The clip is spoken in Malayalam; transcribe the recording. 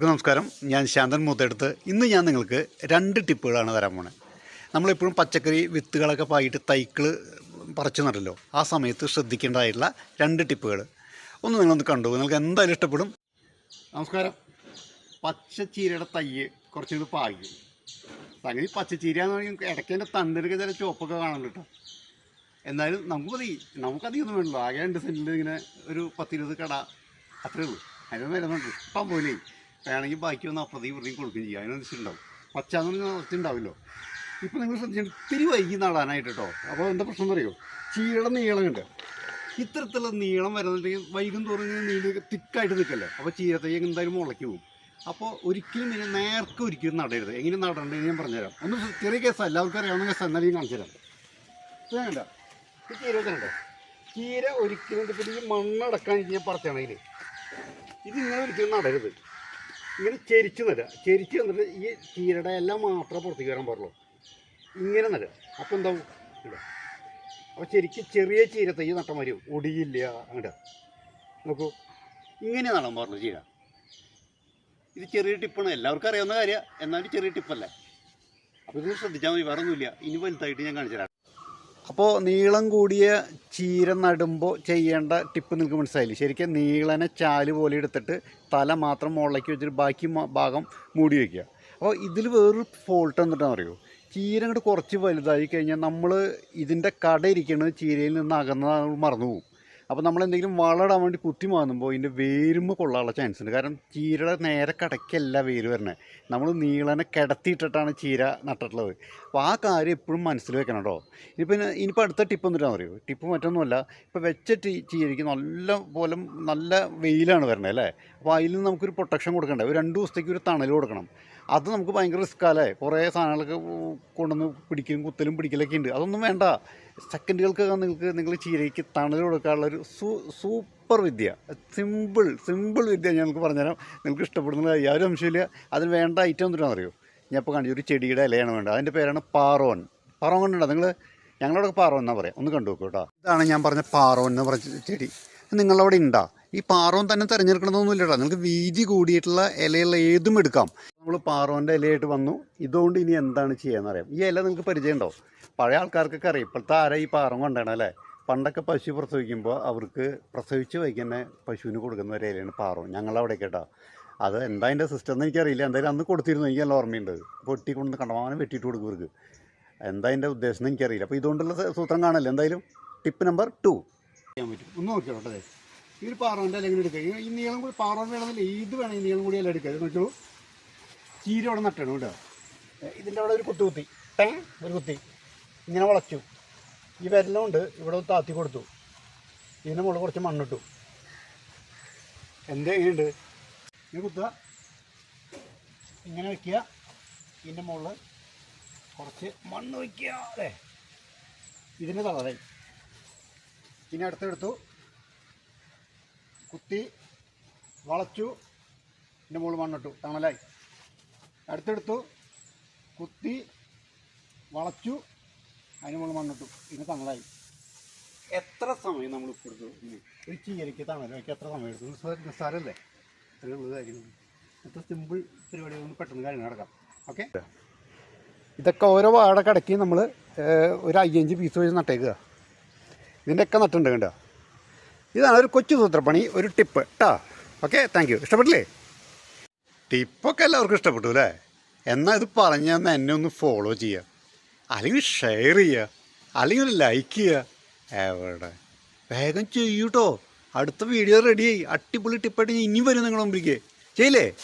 നമസ്കാരം. ഞാൻ ശാന്തൻ മൂത്തെടുത്ത്. ഇന്ന് ഞാൻ നിങ്ങൾക്ക് രണ്ട് ടിപ്പുകളാണ് തരാൻ പോണത് നമ്മളെപ്പോഴും പച്ചക്കറി വിത്തുകളൊക്കെ പായിട്ട് തൈക്കൾ പറിച്ചു നടല്ലോ ആ സമയത്ത് ശ്രദ്ധിക്കേണ്ടതായിട്ടുള്ള രണ്ട് ടിപ്പുകൾ ഒന്ന് നിങ്ങളൊന്ന് കണ്ടു. നിങ്ങൾക്ക് എന്തായാലും ഇഷ്ടപ്പെടും. നമസ്കാരം. പച്ചച്ചീരയുടെ തയ്യ് കുറച്ചുകൂടി പാകി. സംഗതി പച്ചച്ചീര എന്ന് പറയുമ്പോൾ ഇടയ്ക്കേന്റെ തണ്ടിലൊക്കെ ചില ചുവപ്പൊക്കെ കാണുന്നുണ്ട് കേട്ടോ. എന്നാലും നമുക്ക് മതി. നമുക്കധികമൊന്നും വേണ്ടല്ലോ. ആകെ രണ്ട് സെന്റിൽ ഇങ്ങനെ ഒരു പത്തിരുപത് കട. അത്രേ ഉള്ളൂ. അതിന് വരുന്നുണ്ട് ഇഷ്ടം പോലെ വേണമെങ്കിൽ ബാക്കി ഒന്ന് അപ്പുറത്തേക്ക് ഇപ്പുറത്തേക്ക് കൊടുക്കുകയും ചെയ്യാം. അതിനനുസരിച്ചുണ്ടാവും. പച്ചാന്ന് പറഞ്ഞാൽ കുറച്ചുണ്ടാവില്ലോ ഇപ്പം നിങ്ങൾ ശ്രദ്ധിച്ചിട്ട് ഇത്തിരി വൈകി നടാനായിട്ട് കേട്ടോ അപ്പോൾ എന്താ പ്രശ്നം പറയുമോ ചീരയുടെ നീളം ഉണ്ട് ഇത്തരത്തിലുള്ള നീളം വരുന്നുണ്ടെങ്കിൽ വൈകും തോറും നീണ്ട് തിക്കായിട്ട് നിൽക്കല്ലേ? അപ്പോൾ ചീരത്തേക്ക് എന്തായാലും മുളയ്ക്ക് പോകും. അപ്പോൾ ഒരിക്കലും ഇങ്ങനെ നേർക്ക് ഒരിക്കലും നടരുത്. എങ്ങനെ നടേണ്ടത് ഞാൻ പറഞ്ഞുതരാം. ഒന്ന് ചെറിയ കേസാണ് എല്ലാവർക്കും അറിയാവുന്ന കേസ്. എന്നാലും ഞാൻ കാണിച്ചു തരാം വേണ്ട ഈ ചീര വെച്ചിട്ടുണ്ട് ചീര ഒരിക്കലും ഇപ്പം ഈ മണ്ണടക്കാൻ ഞാൻ പറഞ്ഞാണെങ്കിൽ ഇതിങ്ങനെ ഒരിക്കലും നടരുത്. ഇങ്ങനെ ചെരിച്ച് നടുക. ചെരിച്ച് എന്നിട്ട് ഈ ചീരയുടെ എല്ലാം മാത്രമേ പുറത്തേക്ക് വരാൻ പാടുള്ളൂ. ഇങ്ങനെ നടുക. അപ്പോൾ എന്താവും? ഇല്ല അപ്പോൾ ശരിക്കും ചെറിയ ചീര തൈ നട്ട മാതിരി ഒടിയില്ല. അങ്ങോട്ട് നോക്കൂ. ഇങ്ങനെ നടാൻ പറഞ്ഞു ചീര. ഇത് ചെറിയ ടിപ്പാണ് എല്ലാവർക്കും അറിയാവുന്ന കാര്യമാണ് എന്നാലും ചെറിയ ടിപ്പല്ലേ അപ്പോൾ ഇത് ശ്രദ്ധിച്ചാൽ മതി. വേറെ ഒന്നുമില്ല ഇനി വലുതായിട്ട് ഞാൻ കാണിച്ചു തരാം. അപ്പോൾ നീളം കൂടിയ ചീര നടുമ്പോൾ ചെയ്യേണ്ട ടിപ്പ് നിങ്ങൾക്ക് മനസ്സിലായില്ലേ? ശരിക്കും നീളനെ ചാൽ പോലെ എടുത്തിട്ട് തല മാത്രം മുകളിലേക്ക് വെച്ചിട്ട് ബാക്കി ഭാഗം മൂടി വയ്ക്കുക അപ്പോൾ ഇതിൽ വേറൊരു ഫോൾട്ട് എന്നിട്ടാണെന്ന് അറിയോ ചീര അങ്ങോട്ട് കുറച്ച് വലുതായി കഴിഞ്ഞാൽ നമ്മൾ ഇതിന്റെ കട ഇരിക്കുന്നത് ചീരയിൽ നിന്ന് അകന്നത് മറന്നു പോകും അപ്പോൾ നമ്മൾ എന്തെങ്കിലും വളമിടാൻ വേണ്ടി കുത്തി മാറുമ്പോൾ ഇതിന്റെ വേരുമ്പ് കൊള്ളാനുള്ള ചാൻസ് ഉണ്ട്. കാരണം ചീരയുടെ നേരെ കടയ്ക്കല്ല വേര് വരണേ. നമ്മൾ നീളനെ കിടത്തിയിട്ടിട്ടാണ് ചീര നട്ടിട്ടുള്ളത്. അപ്പോൾ ആ കാര്യം എപ്പോഴും മനസ്സിൽ വെക്കണം കേട്ടോ. ഇനിയിപ്പോൾ ഇനിയിപ്പോൾ അടുത്ത ടിപ്പ് എന്നിട്ടാണ് അറിയോ? ടിപ്പ് മറ്റൊന്നുമല്ല ഇപ്പോൾ വെച്ച ചീരയ്ക്ക് നല്ല പോലെ നല്ല വെയിലാണ് വരണത് അല്ലേ? അപ്പോൾ അതിൽ നിന്ന് നമുക്കൊരു പ്രൊട്ടക്ഷൻ കൊടുക്കണ്ടേ? ഒരു രണ്ട് ദിവസത്തേക്ക് ഒരു തണൽ കൊടുക്കണം. അത് നമുക്ക് ഭയങ്കര റിസ്ക്കാല്ലേ കുറേ സാധനങ്ങളൊക്കെ കൊണ്ടുവന്ന് പിടിക്കലും കുത്തലും പിടിക്കലൊക്കെ ഉണ്ട്. അതൊന്നും വേണ്ട. സെക്കൻഡുകൾക്കൊക്കെ നിങ്ങൾക്ക് നിങ്ങൾ ചീരയ്ക്ക് തണൽ കൊടുക്കാനുള്ള ഒരു സൂ സൂപ്പർ വിദ്യ. സിമ്പിൾ സിമ്പിൾ വിദ്യ ഞാൻ നിങ്ങൾക്ക് പറഞ്ഞുതരാം. നിങ്ങൾക്ക് ഇഷ്ടപ്പെടുന്ന യാതൊരു അംശമില്ല അതിന് വേണ്ട ഐറ്റം എന്തിനാണെന്ന് അറിയോ ഞാൻ ഇപ്പോൾ കാണിച്ചു ഒരു ചെടിയുടെ ഇലയാണ് വേണ്ടത്. അതിന്റെ പേരാണ് പാറോൻ. പാറോൻ കണ്ടുണ്ടോ നിങ്ങൾ ഞങ്ങളവിടെ പാറോൻ എന്നാ പറയാം? ഒന്ന് കണ്ടു നോക്കൂ കേട്ടോ. ഇതാണ് ഞാൻ പറഞ്ഞ പാറോൻ എന്ന് പറഞ്ഞ ചെടി. നിങ്ങളവിടെ ഉണ്ടാ. ഈ പാറോൻ തന്നെ തിരഞ്ഞെടുക്കണമെന്നൊന്നുമില്ല കേട്ടോ. നിങ്ങൾക്ക് വീതി കൂടിയിട്ടുള്ള ഇലയുള്ള ഏതും എടുക്കാം. നമ്മൾ പാറോന്റെ ഇലയായിട്ട് വന്നു. ഇതുകൊണ്ട് ഇനി എന്താണ് ചെയ്യാന്ന് അറിയാം ഈ ഇല നിങ്ങൾക്ക് പരിചയമുണ്ടോ? പഴയ ആൾക്കാർക്കൊക്കെ അറിയാം. ഇപ്പോഴത്തെ ആരാ ഈ പാറം കൊണ്ടാണ് അല്ലേ? പണ്ടൊക്കെ പശു പ്രസവിക്കുമ്പോൾ അവർക്ക് പ്രസവിച്ച് വയ്ക്കുന്ന പശുവിന് കൊടുക്കുന്ന ഒരു ഇലയാണ് പാറോൻ ഞങ്ങളവിടെ കേട്ടോ. അത് എന്താ അതിന്റെ സിസ്റ്റം എന്ന് എനിക്കറിയില്ല. എന്തായാലും അന്ന് കൊടുത്തിരുന്നു. എനിക്ക് നല്ല ഓർമ്മയുണ്ട്. പൊട്ടി കൊണ്ട് കണ്ടമാനം വെട്ടിയിട്ട് കൊടുക്കും ഇവർക്ക്. എന്താ അതിന്റെ ഉദ്ദേശം എന്ന് എനിക്കറിയില്ല. അപ്പോൾ ഇതുകൊണ്ടുള്ള സൂത്രം കാണല്ലേ? എന്തായാലും ടിപ്പ് നമ്പർ ടു ചെയ്യാൻ പറ്റും. ഒന്ന് നോക്കിയോട്ടെ. ഈ ഒരു പാറോന്റെ അല്ലെങ്കിൽ എടുക്കുക ഈ- നീളം കൂടി പാറോൻ വേണമെന്നില്ല ഏത് വേണം ഈ നീളം കൂടി എല്ലാം എടുക്കുക നോക്കിയോളൂ ചീര അവിടെ നട്ടണം കേട്ടോ. ഇതിന്റെ അവിടെ ഒരു കുത്തു കുത്തി ടേ ഒരു കുത്തി. ഇങ്ങനെ വളച്ചു. ഈ വെല്ലം കൊണ്ട് ഇവിടെ താത്തി കൊടുത്തു. ഇതിന് മുകളിൽ കുറച്ച് മണ്ണിട്ടു. എന്താ ഇങ്ങനെയുണ്ട് ഇങ്ങനെ കുത്തുക ഇങ്ങനെ വയ്ക്കുക ഇതിന്റെ മുകളിൽ കുറച്ച് മണ്ണ് വയ്ക്കുക അല്ലേ? ഇതിന് തളറായി ഇനി അടുത്തെടുത്തു കുത്തി വളച്ചു. ഇതിന്റെ മുകളിൽ മണ്ണിട്ടു. തണലായി. അടുത്തെടുത്തു കുത്തി വളച്ചു അതിന് മുകളിൽ മണ്ണിട്ടു. ഇതിന് തണലായി. എത്ര സമയം നമ്മൾ ഇനി ഒരു ചീരയ്ക്ക് എത്ര സമയം എടുത്തു നിസ്സാരല്ലേ? ഇത്രയേ ഉള്ളൂ കാര്യങ്ങൾ എത്ര സിമ്പിൾ പരിപാടികളൊന്നും പെട്ടെന്ന് കാര്യം നടക്കാം. ഓക്കെ ഇതൊക്കെ ഓരോ വാട കടക്കി നമ്മൾ ഒരു അയ്യഞ്ച് പീസ് വെച്ച് നട്ടേക്കുക. ഇതിന്റെയൊക്കെ നട്ടുണ്ട് കണ്ടോ? ഇതാണ് ഒരു കൊച്ചു സൂത്രപ്പണി ഒരു ടിപ്പ് കേട്ടോ ഓക്കെ താങ്ക് യു ഇഷ്ടപ്പെട്ടില്ലേ? ടിപ്പൊക്കെ എല്ലാവർക്കും ഇഷ്ടപ്പെട്ടു അല്ലേ? എന്നാൽ ഇത് പറഞ്ഞു തന്നെ എന്നെ ഒന്ന് ഫോളോ ചെയ്യുക. അല്ലെങ്കിൽ ഷെയർ ചെയ്യുക. അല്ലെങ്കിൽ ഒരു ലൈക്ക് ചെയ്യുക. എവിടെ? വേഗം ചെയ്യൂട്ടോ അടുത്ത വീഡിയോ റെഡിയായി അടിപൊളി ടിപ്പായിട്ട് ഇനി വരും നിങ്ങളുടെ മുമ്പിലേക്ക്. ചെയ്യില്ലേ?